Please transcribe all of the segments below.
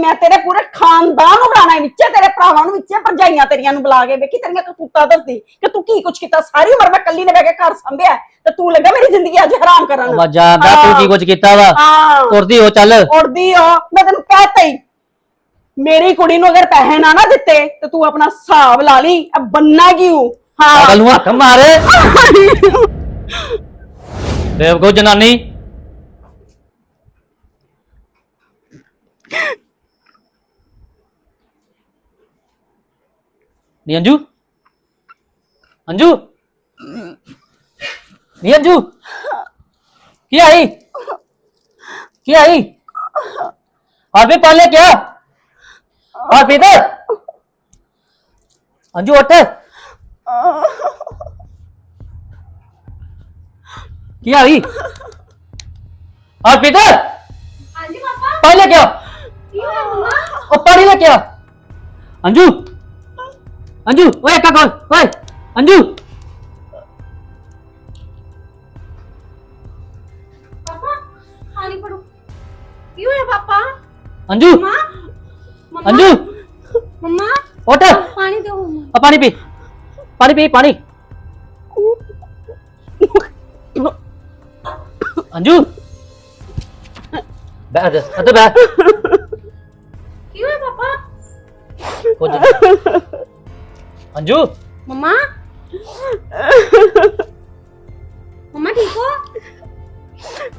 ਮੈਂ ਤੇਰੇ ਪੂਰੇ ਖਾਨਦਾਨ ਨੂੰ ਬੁਲਾਣਾ ਵਿੱਚੇ ਤੇਰੇ ਭਰਾਵਾਂ ਨੂੰ ਵਿੱਚੇ ਭਰਜਾਈਆਂ ਤੇਰੀਆਂ ਨੂੰ ਬੁਲਾ ਕੇ ਵੇਖੀ ਤੇਰੀਆਂ ਕਪੂਤਾ ਦੱਸਦੀ ਕਿ ਤੂੰ ਕੀ ਕੁਛ ਕੀਤਾ ਸਾਰੀ ਉਮਰ ਮੈਂ ਕੱਲੀ ਨੇ ਬਹਿ ਕੇ ਘਰ ਸੰਭਿਆ ਤੇ ਤੂੰ ਲੱਗਾ ਮੇਰੀ ਜ਼ਿੰਦਗੀ ਅੱਜ ਹਰਾਮ ਕਰਨ। ਵਾ ਜਾਂਦਾ ਤੂੰ ਕੀ ਕੁਝ ਕੀਤਾ ਵਾ? ਹਾਂ। ਤੁਰਦੀ ਹੋ ਚੱਲ। ਉੜਦੀ ਆ ਮੈਂ ਤੈਨੂੰ ਕਹਿਤਾ ਹੀ ਮੇਰੀ ਕੁੜੀ ਨੂੰ ਅਗਰ ਪੈਸੇ ਨਾ ਨਾ ਦਿੱਤੇ ਤੇ ਤੂੰ ਆਪਣਾ ਹਿਸਾਬ ਲਾ ਲਈ ਆ ਬੰਨਾ ਕਿਉਂ? ਹਾਂ। ਅਗਲ ਨੂੰ ਹੱਥ ਮਾਰ। ਬੇਵਕੂਫ ਜਨਾਨੀ। ਨੀ ਅੰਜੂ? ਅੰਜੂ? ਨੀ ਅੰਜੂ? ਕੀ ਆਈ? ਕੀ ਆਈ? ਹਰਪੀ ਪਾਲੇ ਕਿਆ? ਹਰਪੀ ਤੇ ਅੰਜੂ ਉੱਠ। ਕੀ ਆਈ? ਹਰਪੀ ਤੇ ਹਾਂਜੀ ਪਾਪਾ। ਪਾਲੇ ਕਿਆ? ਕੀ ਹੋਇਆ ਮੰਮਾ? ਉਹ ਪਾਣੀ ਲੈ ਕਿਆ ਅੰਜੂ। अंजू ओए का कौन ओए अंजू ਪਾਪਾ ਪਾਣੀ ਫੜੋ ਕੀ ਹੋਇਆ ਪਾਪਾ अंजू ਮੰਮਾ ਮੰਮਾ अंजू ਮੰਮਾ उठ ਪਾਣੀ ਦਿਓ ਮੰਮਾ आ, पानी पी पानी पी पानी अंजू बैठ जा अरे बैठ ਕੀ ਹੋਇਆ ਪਾਪਾ हो ਅੰਜੂ ਮੰਮਾ ਮੰਮਾ ਠੀਕ ਹੋ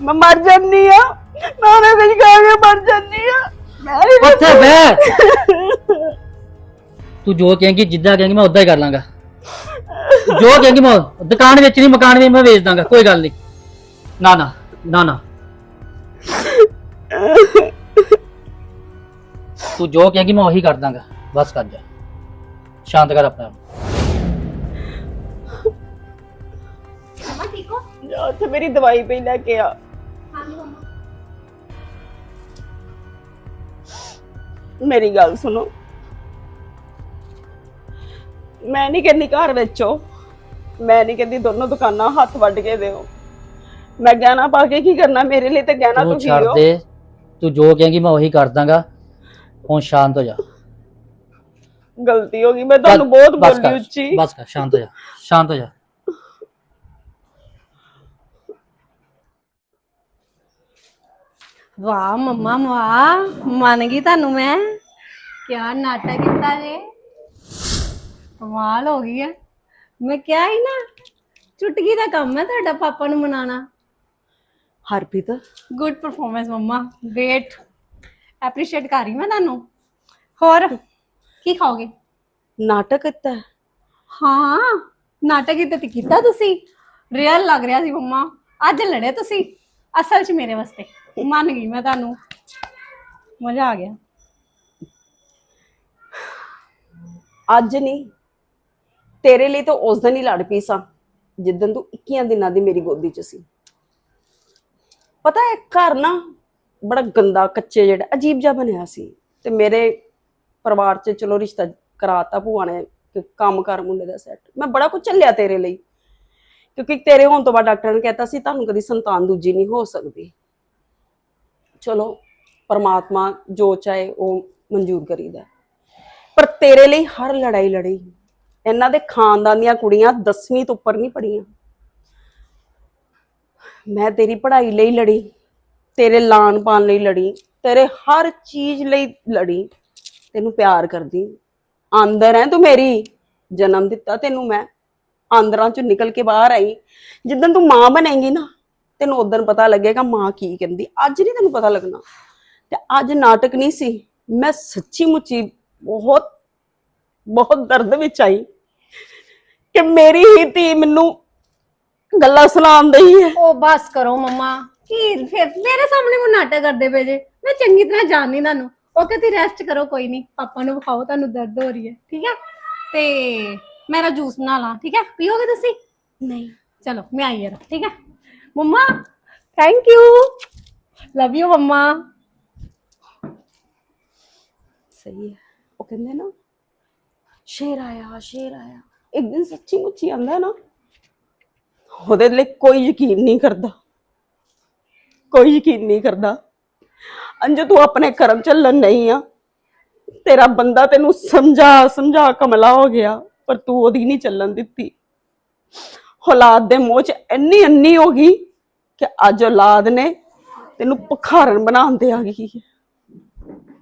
ਮੈਂ ਮਰ ਜਾਨੀ ਆ। ਮੈਂ ਉਹਨੇ ਕੁਝ ਖਾ ਕੇ ਮਰ ਜਾਨੀ ਆ। ਮੈਂ ਨਹੀਂ- ਉੱਥੇ ਬਹਿ। ਤੂੰ ਜੋ ਕਹੇਂਗੀ ਜਿੱਦਾਂ ਕਹੇਂਗੀ ਮੈਂ ਉਦਾਂ ਹੀ ਕਰ ਲਾਂਗਾ। ਜੋ ਕਹੇਂਗੀ ਮੈਂ ਉਹ- ਦੁਕਾਨ ਵਿੱਚ ਨਹੀਂ ਮਕਾਨ ਵਿੱਚ ਮੈਂ ਵੇਚ ਦਾਂਗਾ। ਕੋਈ ਗੱਲ ਨਹੀਂ। ਨਾ ਨਾ ਨਾ ਨਾ। ਤੂੰ ਜੋ ਕਹੇਂਗੀ ਮੈਂ ਉਹੀ ਕਰ ਦਾਂਗਾ। ਬਸ ਕਰ ਸ਼ਾਂਤ ਕਰ ਆਪਣਾ। ਆਪ। ਮੰਮਾ ਠੀਕ ਹੋ? ਜਾ ਉੱਥੇ ਮੇਰੀ ਦਵਾਈ ਪਈ ਲੈ ਕੇ ਆ। ਹਾਂਜੀ ਮੰਮਾ। ਮੇਰੀ ਗੱਲ ਸੁਣੋ। ਮੈਂ ਨਹੀਂ ਕਹਿੰਦੀ ਘਰ ਵੇਚੋ ਮੈਂ ਨਹੀਂ ਕਹਿੰਦੀ ਦੋਨੋਂ ਦੁਕਾਨਾਂ ਹੱਥ ਵੱਢ ਕੇ ਦਿਓ। ਮੈਂ ਗਹਿਣਾ ਪਾ ਕੇ ਕੀ ਕਰਨਾ? ਮੇਰੇ ਲਈ ਤੇ ਗਹਿਣਾ ਤੂੰ ਤੁਸੀਂ ਛੱਡ ਦੇ। ਤੂੰ ਜੋ ਕਹੇਂਗੀ ਮੈਂ ਉਹੀ ਕਰ ਦਾਂਗਾ। ਹੁਣ ਸ਼ਾਂਤ ਹੋ ਜਾ। ਗਲਤੀ ਹੋ ਗਈ ਮੈਂ ਤੁਹਾਨੂੰ ਬਹੁਤ ਬਸ ਬੋਲੀ ਉੱਚੀ। ਬਸ ਕਰ ਸ਼ਾਂਤ ਹੋ ਜਾ ਸ਼ਾਂਤ ਹੋ ਜਾ। ਵਾਹ ਮੰਮਾ ਵਾਹ ਮੰਨ ਗਈ ਤੁਹਾਨੂੰ ਮੈਂ। ਕਿਆ ਨਾਟਕ ਕੀਤਾ ਜੇ। ਕਮਾਲ ਹੋ ਗਈ ਹੈ ਮੈਂ ਕਿਹਾ ਹੀ ਨਾ ਚੁਟਕੀ ਦਾ ਕੰਮ ਹੈ ਤੁਹਾਡਾ ਪਾਪਾ ਨੂੰ ਮਨਾਣਾ ਹਰਪ੍ਰੀਤ? ਗੁੱਡ ਪਰਫਾਰਮੈਂਸ ਮੰਮਾ। ਗ੍ਰੇਟ ਐਪਰੀਸ਼ੀਏਟ ਕਰ ਰਹੀ ਮੈਂ ਤੁਹਾਨੂੰ। ਹੋਰ? ਕੀ ਖਾਓਗੇ? ਨਾਟਕ ਕੀਤਾ। ਹੈ। ਹਾਂ ਨਾਟਕ ਹੀ ਤਾਂ ਕੀਤਾ ਤੁਸੀਂ। ਰੀਅਲ ਲੱਗ ਰਿਹਾ ਸੀ ਮੰਮਾ। ਅੱਜ ਲੜੇ ਤੁਸੀਂ। ਅਸਲ 'ਚ ਮੇਰੇ ਵਾਸਤੇ। ਮੰਨ ਗਈ ਮੈਂ ਤੁਹਾਨੂੰ। ਮਜ਼ਾ ਆ ਗਿਆ। ਅੱਜ ਨਹੀਂ। ਤੇਰੇ ਲਈ ਤਾਂ ਉਸ ਦਿਨ ਹੀ ਲੜ ਪਈ ਸਾਂ। ਜਿੱਦਨ ਤੂੰ 21 ਦਿਨਾਂ ਦੀ ਮੇਰੀ ਗੋਦੀ 'ਚ ਸੀ। ਪਤਾ ਹੈ ਘਰ ਨਾ ਬੜਾ ਗੰਦਾ ਕੱਚੇ ਜਿਹੜਾ ਅਜੀਬ ਜਿਹਾ ਬਣਿਆ ਸੀ। ਤੇ ਮੇਰੇ ਪਰਿਵਾਰ 'ਚ ਚਲੋ ਰਿਸ਼ਤਾ ਕਰਾਤਾ ਭੂਆ ਨੇ ਕੰਮ ਕਰ ਮੁੰਡੇ ਦਾ ਸੈੱਟ ਮੈਂ ਬੜਾ ਕੁਝ ਝੱਲਿਆ ਤੇਰੇ ਲਈ। ਕਿਉਂਕਿ ਤੇਰੇ ਹੋਣ ਤੋਂ ਬਾਅਦ ਡਾਕਟਰ ਨੇ ਕਹਿਤਾ ਸੀ, ਤੁਹਾਨੂੰ ਕਦੀ ਸੰਤਾਨ ਦੂਜੀ ਨਹੀਂ ਹੋ ਸਕਦੀ। ਚਲੋ, ਪਰਮਾਤਮਾ ਜੋ ਚਾਹੇ ਉਹ ਮਨਜ਼ੂਰ ਕਰੀਦਾ। ਪਰ ਤੇਰੇ ਲਈ ਹਰ ਲੜਾਈ ਲੜੀ। ਇਹਨਾਂ ਦੇ ਖਾਨਦਾਨ ਦੀਆਂ ਕੁੜੀਆਂ 10ਵੀਂ ਤੋਂ ਉੱਪਰ ਨਹੀਂ ਪੜੀਆਂ ਮੈਂ ਤੇਰੀ ਪੜ੍ਹਾਈ ਲਈ ਲੜੀ, ਤੇਰੇ ਲਾਣ ਪਾਣ ਲਈ ਲੜੀ, ਤੇਰੇ ਹਰ ਚੀਜ਼ ਲਈ ਲੜੀ। ਤੈਨੂੰ ਪਿਆਰ ਕਰਦੀ। ਆਂਦਰ ਹੈ ਤੂੰ ਮੇਰੀ ਜਨਮ ਦਿੱਤਾ ਤੈਨੂੰ ਮੈਂ। ਆਂਦਰਾਂ ਚੋਂ ਨਿਕਲ ਕੇ ਬਾਹਰ ਆਈ। ਜਿੱਦਣ ਤੂੰ ਮਾਂ ਬਣੇਂਗੀ ਨਾ ਤੈਨੂੰ ਉਦੋਂ ਪਤਾ ਲੱਗੇਗਾ ਮਾਂ ਕੀ ਕਹਿੰਦੀ। ਅੱਜ ਨਹੀਂ ਤੈਨੂੰ ਪਤਾ ਲੱਗਣਾ। ਤੇ ਅੱਜ ਨਾਟਕ ਨਹੀਂ ਸੀ। ਮੈਂ ਸੱਚੀ ਮੁੱਚੀ ਬਹੁਤ ਬਹੁਤ ਦਰਦ ਵਿੱਚ ਆਈ। ਕਿ ਮੇਰੀ ਹੀ ਧੀ ਮੈਨੂੰ ਗੱਲਾਂ ਸੁਣਾਉਣ ਦਈ ਹੈ। ਉਹ ਬਸ ਕਰੋ ਮੰਮਾ। ਕੀ ਫਿਰ? ਮੇਰੇ ਸਾਹਮਣੇ ਕੋ ਨਾਟਕ ਕਰਦੇ ਪਏ ਜੇ। ਮੈਂ ਚੰਗੀ ਤਰ੍ਹਾਂ ਜਾਣਨੀ ਤੁਹਾਨੂੰ। ਉਹ ਕਹਿੰਦੀ ਰੈਸਟ ਕਰੋ ਕੋਈ ਨਹੀਂ ਪਾਪਾ ਨੂੰ ਵਿਖਾਓ ਤੁਹਾਨੂੰ ਦਰਦ ਹੋ ਰਹੀ ਹੈ। ਠੀਕ ਹੈ? ਤੇ ਮੇਰਾ ਜੂਸ ਬਣਾ ਲਾਂ। ਠੀਕ ਹੈ? ਪੀਓਗੇ ਤੁਸੀਂ? ਨਹੀਂ। ਚਲੋ ਮੈਂ ਆਈ ਯਾਰ ਠੀਕ ਹੈ? ਮੰਮਾ ਥੈਂਕ ਯੂ ਲਵ ਯੂ ਮੰਮਾ। ਸਹੀ ਹੈ। ਉਹ ਕਹਿੰਦੇ ਨਾ ਸ਼ੇਰ ਆਇਆ ਸ਼ੇਰ ਆਇਆ। ਇੱਕ ਦਿਨ ਸੱਚੀ ਮੁੱਚੀ ਆਂਦਾ ਨਾ ਉਹਦੇ ਲਈ ਕੋਈ ਯਕੀਨ ਨਹੀਂ ਕਰਦਾ। ਕੋਈ ਯਕੀਨ ਨਹੀਂ ਕਰਦਾ। ਅੰਜੂ ਤੂੰ ਆਪਣੇ ਕਰਮ ਚੱਲਣ ਨਹੀਂ ਆ। ਤੇਰਾ ਬੰਦਾ ਤੈਨੂੰ ਸਮਝਾ ਸਮਝਾ ਕਮਲਾ ਹੋ ਗਿਆ, ਪਰ ਤੂੰ ਉਹਦੀ ਨਹੀਂ ਚੱਲਣ ਦਿੱਤੀ। ਔਲਾਦ ਦੇ ਮੋਹ ਚ ਇੰਨੀ ਅੰਨੀ ਹੋ ਗਈ ਕਿ ਅੱਜ ਔਲਾਦ ਨੇ ਤੈਨੂੰ ਭਖਾਰਨ ਬਣਾਉਣ ਤੇ ਆ ਗਈ ਹੈ।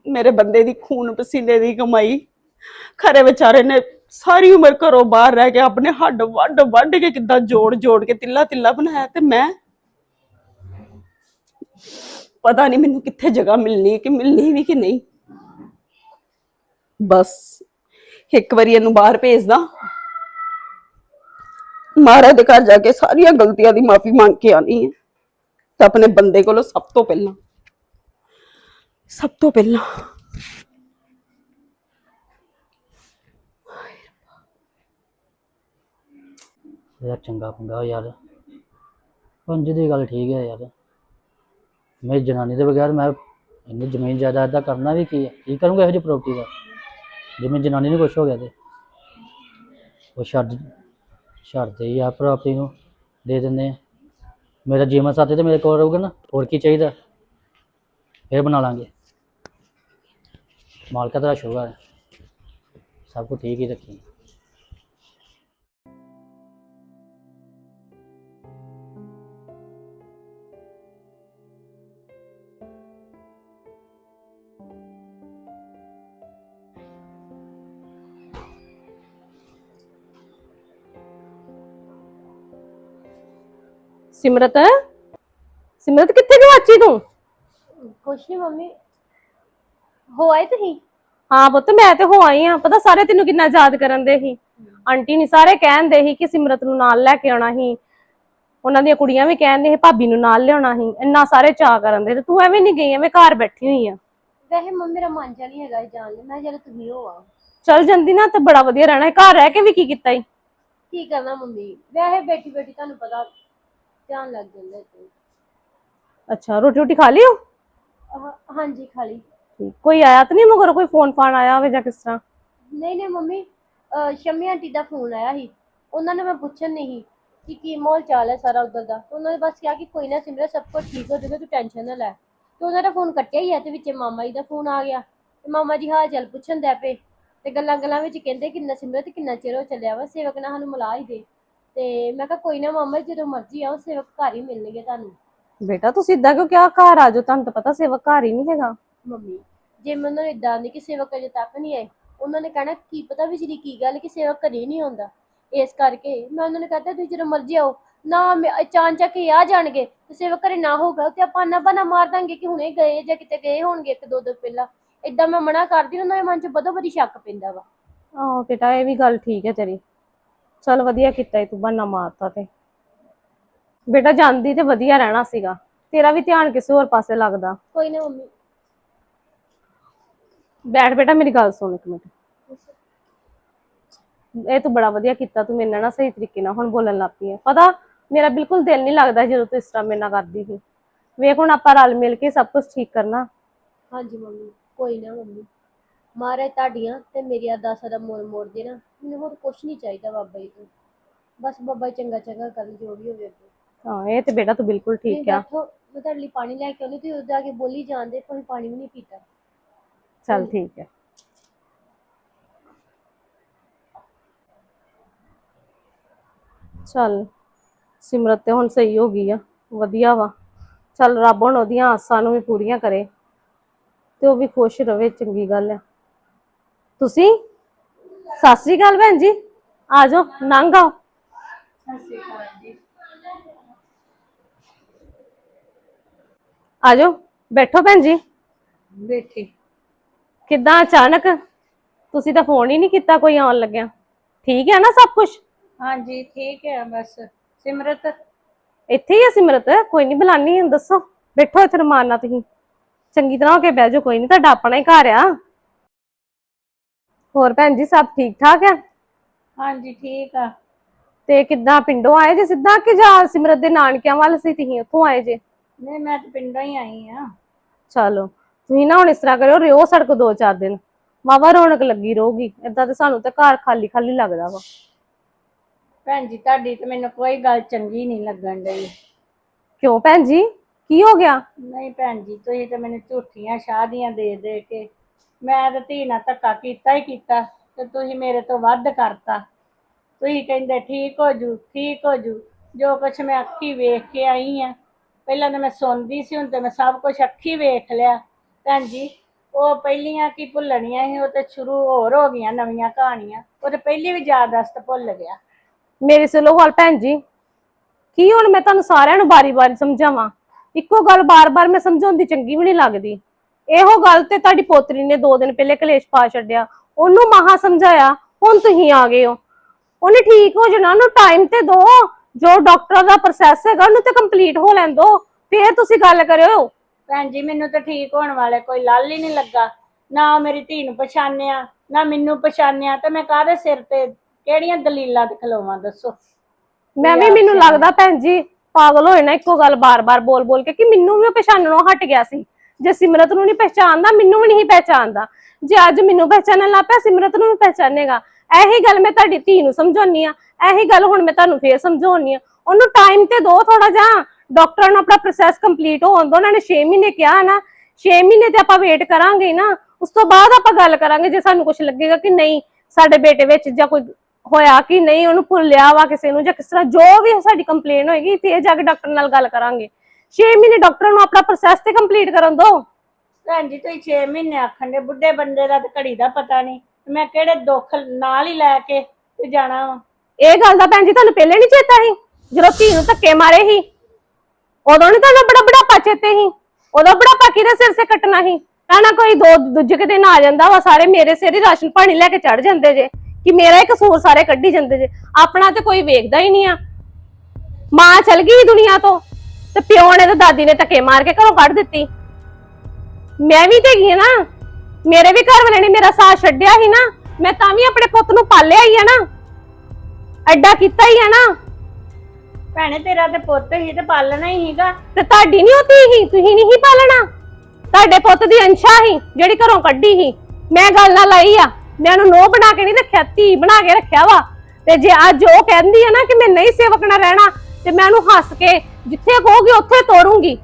ਮੇਰੇ ਬੰਦੇ ਦੀ ਖੂਨ ਪਸੀਨੇ ਦੀ ਕਮਾਈ, ਖਰੇ ਵਿਚਾਰੇ ਨੇ ਸਾਰੀ ਉਮਰ ਘਰੋਂ ਬਾਹਰ ਰਹਿ ਕੇ ਆਪਣੇ ਹੱਡ ਵੱਢ ਵੱਢ ਕੇ ਕਿੱਦਾਂ ਜੋੜ ਜੋੜ ਕੇ ਤਿੱਲਾ ਤਿੱਲਾ ਬਣਾਇਆ ਤੇ ਮੈਂ ਪਤਾ ਨਹੀਂ ਮੈਨੂੰ ਕਿੱਥੇ ਜਗ੍ਹਾ ਮਿਲਣੀ ਹੈ ਕਿ ਮਿਲਣੀ ਵੀ ਕਿ ਨਹੀਂ। ਬਸ, ਇੱਕ ਵਾਰੀ ਇਹਨੂੰ ਬਾਹਰ ਭੇਜਦਾ ਮਹਾਰਾਜ ਦੇ ਘਰ ਜਾ ਕੇ ਸਾਰੀਆਂ ਗਲਤੀਆਂ ਦੀ ਮਾਫੀ ਮੰਗ ਕੇ ਆਣੀ ਹੈ। ਤੇ ਆਪਣੇ ਬੰਦੇ ਕੋਲੋਂ ਸਭ ਤੋਂ ਪਹਿਲਾਂ, ਸਭ ਤੋਂ ਪਹਿਲਾਂ। ਯਾਰ ਚੰਗਾ ਪੰਗਾ ਯਾਰ। ਪੰਜ ਦੀ ਗੱਲ ਠੀਕ ਹੈ ਯਾਰ। ਮੇਰੀ ਜਨਾਨੀ ਦੇ ਬਗੈਰ ਮੈਂ ਇੰਨੀ ਜ਼ਮੀਨ ਜਾਇਦਾਦ ਦਾ ਕਰਨਾ ਵੀ ਕੀ ਹੈ? ਕੀ ਕਰੂੰਗਾ ਇਹੋ ਜਿਹੀ ਪ੍ਰਾਪਰਟੀ ਦਾ? ਜਿਵੇਂ ਜਨਾਨੀ ਨੂੰ ਕੁਛ ਹੋ ਗਿਆ ਤੇ। ਉਹ ਛੱਡ ਛੱਡਦੇ ਹੀ ਆ ਪ੍ਰਾਪਰਟੀ ਨੂੰ, ਦੇ ਦਿੰਦੇ ਆ। ਮੇਰਾ ਜੀਵਨ ਸਾਥੀ ਤੇ ਮੇਰੇ ਕੋਲ ਰਹੂਗਾ ਨਾ, ਹੋਰ ਕੀ ਚਾਹੀਦਾ? ਫਿਰ ਬਣਾ ਲਾਂਗੇ। ਮਾਲਕਾ ਤੇਰਾ ਸ਼ੁਕਰ ਹੈ। ਸਭ ਕੁਝ ਠੀਕ ਹੀ ਰੱਖੀ। ਸਿਮਰਤ? ਸਿਮਰਤ ਕਿੱਥੇ ਗਵਾਚੀ ਤੂੰ? ਕੁਛ ਨਹੀਂ ਮੰਮੀ। ਹੋ ਆਏ ਤੁਸੀਂ? ਹਾਂ ਪੁੱਤ ਮੈਂ ਤੇ ਹੋ ਆਈ ਆ। ਪਤਾ ਸਾਰੇ ਤੈਨੂੰ ਕਿੰਨਾ ਯਾਦ ਕਰਨ ਦੇ ਸੀ? ਆਂਟੀ ਨਹੀਂ ਸਾਰੇ ਕਹਿੰਦੇ ਸੀ ਕਿ ਸਿਮਰਤ ਨੂੰ ਨਾਲ ਲੈ ਕੇ ਆਉਣਾ ਸੀ। ਉਹਨਾਂ ਦੀਆਂ ਕੁੜੀਆਂ ਵੀ ਕਹਿੰਦੇ ਸੀ ਭਾਬੀ ਨੂੰ ਨਾਲ ਲਿਆਉਣਾ ਸੀ। ਇੰਨਾ ਸਾਰੇ ਚਾਅ ਕਰਨ ਦੇ ਤੇ ਤੂੰ ਐਵੇਂ ਨਹੀਂ ਗਈ ਐਵੇਂ ਘਰ ਬੈਠੀ ਹੋਈ ਆ। ਵੈਸੇ ਮੰਮੀ ਮੇਰਾ ਮਨ ਜਿਹਾ ਨਹੀਂ ਹੈਗਾ ਜਾਣ ਲਈ ਮੈਂ ਚਲ ਤੁਸੀਂ ਹੋ ਆ ਚੱਲ ਜਾਂਦੀ ਨਾ ਤੇ ਬੜਾ ਵਧੀਆ ਰਹਿਣਾ। ਸੀ। ਘਰ ਰਹਿ ਕੇ ਵੀ ਕੀ ਕੀਤਾ ਈ? ਕੀ ਕਰਨਾ ਮੰਮੀ? ਵੈਸੇ ਬੈਠੀ ਬੈਠੀ ਤੁਹਾਨੂੰ ਪਤਾ ਧਿਆਨ ਲੱਗ ਜਾਂਦਾ ਇੱਥੇ। ਅੱਛਾ ਰੋਟੀ ਰੋਟੀ ਖਾ ਲਿਓ ਆਹ, ਹਾਂਜੀ ਖਾਲੀ ਠੀਕ ਕੋਈ ਆਇਆ ਤਾਂ ਨਹੀਂ ਮਗਰ ਕੋਈ ਫੋਨ ਫਾਨ ਆਇਆ ਹੋਵੇ ਜਾਂ ਕਿਸ ਤਰ੍ਹਾਂ? ਨਹੀਂ ਨਹੀਂ ਮੰਮੀ ਅਹ, ਸ਼ਮੀ ਆਂਟੀ ਦਾ ਫੋਨ ਆਇਆ ਸੀ। ਉਹਨਾਂ ਨੇ ਮੈਂ ਪੁੱਛਣ ਨਹੀਂ ਕਿ ਕੀ ਮਾਹੌਲ ਚਾਲ ਹੈ ਸਾਰਾ ਉਧਰ ਦਾ। ਤੇ ਉਹਨਾਂ ਨੇ ਬਸ ਕਿਹਾ ਕਿ ਕੋਈ ਨਾ ਸਿਮਰਨ ਸਭ ਕੁਝ ਠੀਕ ਹੋ ਜਾਊਗਾ ਤੂੰ ਟੈਨਸ਼ਨ ਨਾ ਲੈ। ਤੇ ਉਹਨਾਂ ਦਾ ਫੋਨ ਕੱਟਿਆ ਹੀ ਹੈ ਤੇ ਵਿੱਚੇ ਮਾਮਾ ਜੀ ਦਾ ਫੋਨ ਆ ਗਿਆ। ਤੇ ਮਾਮਾ ਜੀ ਹਾਲ ਚਾਲ ਪੁੱਛਣ ਦੇ ਪਏ ਤੇ ਗੱਲਾਂ ਗੱਲਾਂ ਵਿੱਚ ਕਹਿੰਦੇ ਕਿੰਨਾ ਸਿਮਰਤ ਕਿੰਨਾ ਚਿਰ ਹੋ ਚੱਲਿਆ ਵਾ ਸੇਵਕ ਨਾਲ ਸਾਨੂੰ ਮਿਲਾ ਹੀ ਦੇ। ਤੇ ਮੈਂ ਕਿਹਾ ਕੋਈ ਨਾ ਮਾਮਾ ਜੀ ਜਦੋਂ ਮਰਜ਼ੀ ਆਓ ਸੇਵਕ ਘਰ ਹੀ ਮਿਲਣਗੇ ਤੁਹਾਨੂੰ। ਬੇਟਾ ਤੁਸੀਂ ਇਦਾਂ ਕਿਉਂ ਕਿਹਾ? ਘਰ ਆ ਜਾਓ ਤੁਹਾਨੂੰ ਤਾਂ ਪਤਾ ਸੇਵਕ ਘਰ ਹੀ ਨਹੀਂ ਹੈਗਾ। ਮੰਮੀ ਜੇ ਮੈਂ ਉਹਨਾਂ ਨੂੰ ਇਦਾਂ ਨਹੀਂ ਕਿ ਸੇਵਕ ਅਜੇ ਤੱਕ ਨਹੀਂ ਆਏ ਉਹਨਾਂ ਨੇ ਕਹਿਣਾ ਕੀ ਪਤਾ ਵਿਚਲੀ ਕੀ ਗੱਲ ਕਿ ਸੇਵਕ ਘਰੇ ਨਹੀਂ ਆਉਂਦਾ। ਇਸ ਕਰਕੇ ਮੈਂ ਉਹਨਾਂ ਨੇ ਕਹਤਾ ਤੁਸੀਂ ਜਦੋਂ ਮਰਜ਼ੀ ਆਓ। ਨਾ ਮੈਂ ਅਚਾਨਚੱਕ ਹੀ ਆ ਜਾਣਗੇ ਤੇ ਸੇਵਕ ਘਰੇ ਨਾ ਹੋਊਗਾ ਤੇ ਆਪਾਂ ਨਾ ਬਨਾ ਮਾਰ ਦਾਂਗੇ ਕਿ ਹੁਣੇ ਗਏ ਜਾਂ ਕਿਤੇ ਗਏ ਹੋਣਗੇ ਇੱਕ ਦੋ ਦਿਨ ਪਹਿਲਾਂ। ਇਦਾਂ ਮੈਂ ਮਨਾ ਕਰਦੀ ਉਹਨਾਂ ਦੇ ਮਨ 'ਚ ਬਦੋ ਬਦੀ ਸ਼ੱਕ ਪੈਂਦਾ ਵਾ। ਆਹੋ ਬੇਟਾ ਇਹ ਵੀ ਗੱਲ ਠੀਕ ਹੈ ਤੇਰੀ। ਚਲ ਵਧੀਆ ਕੀਤਾ ਈ ਤੂੰ ਬਹਾਨਾ ਮਾਰਤਾ ਤੇ। ਬੇਟਾ ਜਾਂਦੀ ਤੇ ਵਧੀਆ ਰਹਿਣਾ ਸੀਗਾ। ਤੇਰਾ ਵੀ ਧਿਆਨ ਕਿਸੇ ਹੋਰ ਪਾਸੇ ਲੱਗਦਾ। ਕੋਈ ਨਾ ਮੰਮੀ। ਬੈਠ ਬੇਟਾ ਮੇਰੀ ਗੱਲ ਸੁਣ ਇੱਕ ਮਿੰਟ। ਇਹ ਤੂੰ ਬੜਾ ਵਧੀਆ ਕੀਤਾ ਤੂੰ ਮੇਰੇ ਨਾਲ ਨਾ ਸਹੀ ਤਰੀਕੇ ਨਾਲ ਹੁਣ ਬੋਲਣ ਲੱਗ ਪਈ ਹੈ ਪਤਾ ਮੇਰਾ ਬਿਲਕੁਲ ਦਿਲ ਨਹੀਂ ਲੱਗਦਾ ਜਦੋਂ ਤੂੰ ਇਸ ਤਰ੍ਹਾਂ ਮੇਰੇ ਨਾਲ ਕਰਦੀ ਸੀ। ਵੇਖ ਹੁਣ ਆਪਾਂ ਰਲ ਮਿਲ ਕੇ ਸਭ ਕੁਝ ਠੀਕ ਕਰਨਾ। ਹਾਂਜੀ ਮੰਮੀ ਕੋਈ ਨਾ ਮੰਮੀ। ਮਹਾਰਾਜ ਤੁਹਾਡੀਆਂ ਤੇ ਮੇਰੀ ਅਰਦਾਸਾਂ ਦਾ ਮੋੜ ਮੋੜ ਦੇ ਨਾ ਮੈਨੂੰ ਹੋਰ ਕੁਝ ਨਹੀਂ ਚਾਹੀਦਾ ਬਾਬਾ ਜੀ ਤੋਂ। ਬਸ ਬਾਬਾ ਜੀ ਚੰਗਾ ਚੰਗਾ ਕਰਨ ਜੋ ਵੀ ਹੋਵੇ ਅੱਗੇ। ਹਾਂ ਇਹ ਤੇ ਬੇਟਾ ਤੂੰ ਬਿਲਕੁਲ ਤੁਸੀਂ ਠੀਕ ਆ। ਬੈਠੋ ਮੈਂ ਤੁਹਾਡੇ ਲਈ ਪਾਣੀ ਲੈ ਕੇ ਆਉਂਦੀ ਤੁਸੀਂ ਉੱਧਰ ਆ ਕੇ ਬੋਲੀ ਜਾਂਦੇ ਕੋਈ ਪਾਣੀ ਵੀ ਨਹੀਂ ਪੀਤਾ। ਚੱਲ ਠੀਕ ਹੈ ਚੱਲ ਸਿਮਰਤ ਤੇ ਹੁਣ ਸਹੀ ਹੋ ਗਈ ਆ ਵਧੀਆ ਵਾ। ਚੱਲ ਰੱਬ ਹੁਣ ਉਹਦੀਆਂ ਆਸਾਂ ਨੂੰ ਵੀ ਪੂਰੀਆਂ ਕਰੇ ਤੇ ਉਹ ਵੀ ਖੁਸ਼ ਰਵੇ ਚੰਗੀ ਗੱਲ ਆ। ਤੁਸੀਂ? ਸਤਿ ਸ੍ਰੀ ਅਕਾਲ ਭੈਣ ਜੀ। ਆ ਜਾਓ ਲੰਘ ਆਓ। ਆ ਜਾਓ ਬੈਠੋ ਭੈਣ ਜੀ। ਬੈਠੀ। ਕਿੱਦਾਂ ਅਚਾਨਕ? ਤੁਸੀਂ ਤਾਂ ਫੋਨ ਹੀ ਨਹੀਂ ਕੀਤਾ ਕੋਈ ਆਉਣ ਲੱਗਿਆ। ਠੀਕ ਹੈ ਨਾ ਸਭ ਕੁਝ ਹਾਂਜੀ ਠੀਕ ਹੈ ਬਸ। ਸਿਮਰਤ? ਇੱਥੇ ਹੀ ਆ ਸਿਮਰਤ ਕੋਈ ਨਹੀਂ ਬੁਲਾਨੀ ਦੱਸੋ। ਬੈਠੋ ਇੱਥੇ ਰਮਾਨ ਨਾਲ ਤੁਸੀਂ। ਚੰਗੀ ਤਰ੍ਹਾਂ ਹੋ ਕੇ ਬਹਿ ਜਾਓ ਕੋਈ ਨਹੀਂ ਤੁਹਾਡਾ ਆਪਣਾ ਹੀ ਘਰ ਆ। ਹੋਰ ਭੈਣ ਜੀ ਸਭ ਠੀਕ ਠਾਕ ਆ? ਹਾਂਜੀ ਠੀਕ ਆ। ਤੇ ਕਿੱਦਾਂ ਪਿੰਡੋਂ ਆਏ ਜੇ ਸਿੱਧਾ ਕਿ ਜਾਂ ਸਿਮਰਤ ਦੇ ਨਾਨਕਿਆਂ ਵੱਲ ਸੀ ਤੁਸੀਂ ਉੱਥੋਂ ਆਏ ਜੇ? ਨਹੀਂ ਮੈਂ ਤਾਂ ਪਿੰਡੋਂ ਹੀ ਆਈ ਆ। ਚਲੋ ਤੁਸੀਂ ਨਾ ਹੁਣ ਇਸ ਤਰ੍ਹਾਂ ਕਰਿਓ ਰਿਓ ਸੜਕ ਦੋ ਚਾਰ ਦਿਨ। ਵਾਵਾ ਰੌਣਕ ਲੱਗੀ ਰਹੂਗੀ ਏਦਾਂ ਤੇ ਸਾਨੂੰ ਤਾਂ ਘਰ ਖਾਲੀ ਖਾਲੀ ਲੱਗਦਾ ਵਾ। ਭੈਣ ਜੀ ਤੁਹਾਡੀ ਤੇ ਮੈਨੂੰ ਕੋਈ ਗੱਲ ਚੰਗੀ ਨਹੀਂ ਲੱਗਣ ਡਈ। ਕਿਉਂ ਭੈਣ ਜੀ? ਕੀ ਹੋ ਗਿਆ? ਨਹੀਂ ਭੈਣ ਜੀ ਤੁਸੀਂ ਤਾਂ ਮੈਨੂੰ ਝੂਠੀਆਂ ਸ਼ਾਦੀਆਂ ਦੇ ਦੇ ਕੇ ਮੈਂ ਤੇ ਧੀ ਨਾਲ ਧੱਕਾ ਕੀਤਾ ਹੀ ਕੀਤਾ ਤੇ ਤੁਸੀਂ ਮੇਰੇ ਤੋਂ ਵੱਧ ਕਰਤਾ। ਤੁਸੀਂ ਕਹਿੰਦੇ ਠੀਕ ਹੋ ਜੂ, ਠੀਕ ਹੋ ਜੂ। ਜੋ ਕੁਛ ਮੈਂ ਅੱਖੀ ਵੇਖ ਕੇ ਆਈ ਆ। ਪਹਿਲਾਂ ਤਾਂ ਮੈਂ ਸੁਣਦੀ ਸੀ, ਹੁਣ ਤੇ ਮੈਂ ਸਭ ਕੁਝ ਅੱਖੀ ਵੇਖ ਲਿਆ। ਭੈਣ ਜੀ, ਉਹ ਪਹਿਲੀਆਂ ਕੀ ਭੁੱਲਣੀਆਂ ਸੀ, ਉਹ ਤੇ ਸ਼ੁਰੂ ਹੋਰ ਹੋ ਗਈਆਂ ਨਵੀਆਂ ਕਹਾਣੀਆਂ। ਉਹ ਤੇ ਪਹਿਲੀ ਵੀ ਯਾਦਾਸ਼ਤ ਭੁੱਲ ਗਿਆ। ਮੇਰੀ ਸੁਣੋ ਗੱਲ ਭੈਣ ਜੀ, ਕੀ ਹੁਣ ਮੈਂ ਤੁਹਾਨੂੰ ਸਾਰਿਆਂ ਨੂੰ ਬਾਰੀ-ਬਾਰੀ ਸਮਝਾਵਾਂ? ਇੱਕੋ ਗੱਲ ਬਾਰ-ਬਾਰ ਮੈਂ ਸਮਝਾਉਂਦੀ ਚੰਗੀ ਵੀ ਨਹੀਂ ਲੱਗਦੀ। ਇਹੋ ਗੱਲ ਤੇ ਤੁਹਾਡੀ ਪੋਤਰੀ ਨੇ ਦੋ ਦਿਨ ਪਹਿਲੇ ਕਲੇਸ਼ ਪਾ ਛੱਡਿਆ। ਉਹਨੂੰ ਮਹਾ ਸਮਝਾਇਆ ਹੁਣ ਤੁਸੀਂ ਆ ਗਏ ਹੋ। ਉਹਨੇ ਠੀਕ ਹੋ ਜਾਣਾ ਉਹਨੂੰ ਟਾਈਮ ਤੇ ਦੋ। ਜੋ ਡਾਕਟਰ ਦਾ ਪ੍ਰੋਸੈਸ ਹੈਗਾ ਉਹਨੂੰ ਤੇ ਕੰਪਲੀਟ ਹੋ ਲੈਣ ਦੋ। ਫੇਰ ਤੁਸੀਂ ਗੱਲ ਕਰਿਓ। ਭੈਣ ਜੀ ਮੈਨੂੰ ਤਾਂ ਠੀਕ ਹੋਣ ਵਾਲੇ ਕੋਈ ਲੱਲ ਹੀ ਨਹੀਂ ਲੱਗਾ। ਨਾ ਉਹ ਮੇਰੀ ਧੀ ਨੂੰ ਪਛਾਣਿਆ ਨਾ ਮੈਨੂੰ ਪਛਾਣਿਆ ਤੇ ਮੈਂ ਕਾਹਦੇ ਸਿਰ ਤੇ ਕਿਹੜੀਆਂ ਦਲੀਲਾਂ ਦਿਖਲਾਵਾਂ ਦੱਸੋ? ਮੈਂ ਵੀ ਮੈਨੂੰ ਲੱਗਦਾ ਭੈਣ ਜੀ ਪਾਗਲ ਹੋਏ ਨਾ ਇੱਕੋ ਗੱਲ ਬਾਰ-ਬਾਰ ਬੋਲ-ਬੋਲ ਕੇ ਕਿ ਮੈਨੂੰ ਵੀ ਉਹ ਪਛਾਣਨੋਂ ਹਟ ਗਿਆ ਸੀ। ਜੇ ਸਿਮਰਤ ਨੂੰ ਨਹੀਂ ਪਹਿਚਾਣਦਾ, ਮੈਨੂੰ ਵੀ ਨਹੀਂ ਪਹਿਚਾਣਦਾ। ਜੇ ਅੱਜ ਮੈਨੂੰ ਪਹਿਚਾਨਣ ਲੱਗ ਪਿਆ, ਸਿਮਰਤ ਨੂੰ ਵੀ ਪਹਿਚਾਨੇਗਾ ਇਹੀ ਗੱਲ ਮੈਂ ਤੁਹਾਡੀ ਧੀ ਨੂੰ ਸਮਝਾਉਣੀ ਆ ਇਹੀ ਗੱਲ ਹੁਣ ਮੈਂ ਤੁਹਾਨੂੰ ਫੇਰ ਸਮਝਾਉਣੀ ਆ ਉਹਨੂੰ ਟਾਈਮ ਤੇ ਦੋ ਥੋੜਾ ਜਿਹਾ। ਡਾਕਟਰਾਂ ਨੂੰ ਆਪਣਾ ਪ੍ਰੋਸੈਸ ਕੰਪਲੀਟ ਹੋਣ ਦੋ ਉਹਨਾਂ ਨੇ 6 ਮਹੀਨੇ ਕਿਹਾ ਨਾ। 6 ਮਹੀਨੇ ਤੇ ਆਪਾਂ ਵੇਟ ਕਰਾਂਗੇ ਨਾ। ਉਸ ਤੋਂ ਬਾਅਦ ਆਪਾਂ ਗੱਲ ਕਰਾਂਗੇ ਜੇ ਸਾਨੂੰ ਕੁਝ ਲੱਗੇਗਾ ਕਿ ਨਹੀਂ, ਸਾਡੇ ਬੇਟੇ ਵਿੱਚ ਜਾਂ ਕੋਈ ਹੋਇਆ ਕਿ ਨਹੀਂ, ਉਹਨੂੰ ਭੁੱਲਿਆ ਵਾ ਕਿਸੇ ਨੂੰ ਜਾਂ ਕਿਸ ਤਰ੍ਹਾਂ ਜੋ ਵੀ ਸਾਡੀ ਕੰਪਲੇਨ ਹੋਏਗੀ ਫੇਰ ਜਾ ਕੇ ਡਾਕਟਰ ਨਾਲ ਗੱਲ ਕਰਾਂਗੇ। 6 ਮਹੀਨੇ ਡਾਕਟਰ ਨੂੰ ਆਪਣਾ ਪ੍ਰੋਸੈਸ ਤੇ ਕੰਪਲੀਟ ਕਰਨ ਦਿਓ ਭੈਣ ਜੀ ਤੁਸੀਂ 6 ਮਹੀਨੇ ਆਖਣ ਦੇ ਬੁੱਢੇ ਬੰਦੇ ਦਾ ਤੇ ਘੜੀ ਦਾ ਪਤਾ ਨਹੀਂ। ਮੈਂ ਕਿਹੜੇ ਦੁੱਖ ਨਾਲ ਹੀ ਲੈ ਕੇ ਤੇ ਜਾਣਾ ਵਾ। ਇਹ ਗੱਲ ਦਾ ਭੈਣ ਜੀ ਤੁਹਾਨੂੰ ਪਹਿਲੇ ਨਹੀਂ ਚੇਤਾ ਸੀ? ਜਦੋਂ ਧੀ ਨੂੰ ਧੱਕੇ ਮਾਰੇ ਸੀ ਉਦੋਂ ਨਹੀਂ ਤੁਹਾਨੂੰ ਬੜਾ ਬੜਾ ਚੇਤੇ ਸੀ? ਉਦੋਂ ਬੜਾ ਕਿਹਦੇ ਸਿਰ ਸੇ ਕੱਟਣਾ ਸੀ? ਨਾ ਕੋਈ ਦੋ ਦੂਜੇ ਦਿਨ ਆ ਜਾਂਦਾ ਵਾ ਸਾਰੇ ਮੇਰੇ ਸਿਰ ਹੀ ਰਾਸ਼ਨ ਪਾਣੀ ਲੈ ਕੇ ਚੜ ਜਾਂਦੇ ਜੇ। ਕਿ ਮੇਰਾ ਹੀ ਕਸੂਰ ਸਾਰੇ ਕੱਢੀ ਜਾਂਦੇ ਜੇ। ਆਪਣਾ ਤੇ ਕੋਈ ਵੇਖਦਾ ਹੀ ਨਹੀਂ ਆ। ਮਾਂ ਚਲ ਗਈ ਦੁਨੀਆ ਤੋਂ। ਤੇ ਪਿਓ ਨੇ ਤੇ ਦਾਦੀ ਨੇ ਧੱਕੇ ਮਾਰ ਕੇ ਘਰੋਂ ਕੱਢ ਦਿੱਤੀ। ਮੈਂ ਵੀ ਤੇ ਗਈ ਨਾ ਮੇਰੇ ਵੀ ਘਰ ਵਾਲੇ ਨੇ ਮੇਰਾ ਸਾਥ ਛੱਡਿਆ ਸੀ ਨਾ ਮੈਂ ਤਾਂ ਵੀ ਆਪਣੇ ਪੁੱਤ ਨੂੰ ਪਾਲਿਆ ਹੀ ਆ ਨਾ। ਐਡਾ ਕੀਤਾ ਹੀ ਆ ਨਾ। ਭੈਣੇ ਤੇਰਾ ਤੇ ਪੁੱਤ ਹੀ ਤੇ ਪਾਲਣਾ ਹੀ ਹੀਗਾ ਤੇ ਤੁਹਾਡੀ ਨਹੀਂ ਹੁੰਦੀ ਹੀ ਤੁਸੀਂ ਨਹੀਂ ਹੀ ਪਾਲਣਾ। ਤੁਹਾਡੇ ਪੁੱਤ ਦੀ ਅੰਸ਼ਾ ਹੀ ਜਿਹੜੀ ਘਰੋਂ ਕੱਢੀ ਸੀ। ਮੈਂ ਗੱਲ ਨਾਲ ਲਾਈ ਆ ਮੈਂ ਉਹਨੂੰ ਨੋ ਬਣਾ ਕੇ ਨਹੀਂ ਰੱਖਿਆ ਧੀ ਬਣਾ ਕੇ ਰੱਖਿਆ ਵਾ। ਤੇ ਜੇ ਅੱਜ ਉਹ ਕਹਿੰਦੀ ਆ ਨਾ ਕਿ ਮੈਂ ਨਹੀਂ ਸੇਵਕਣਾ ਰਹਿਣਾ ਤੇ ਮੈਂ ਉਹਨੂੰ ਹੱਸ ਕੇ ਜਿੱਥੇ ਕਹੋਗੇ ਉੱਥੇ ਤੋਰੂੰਗੀ।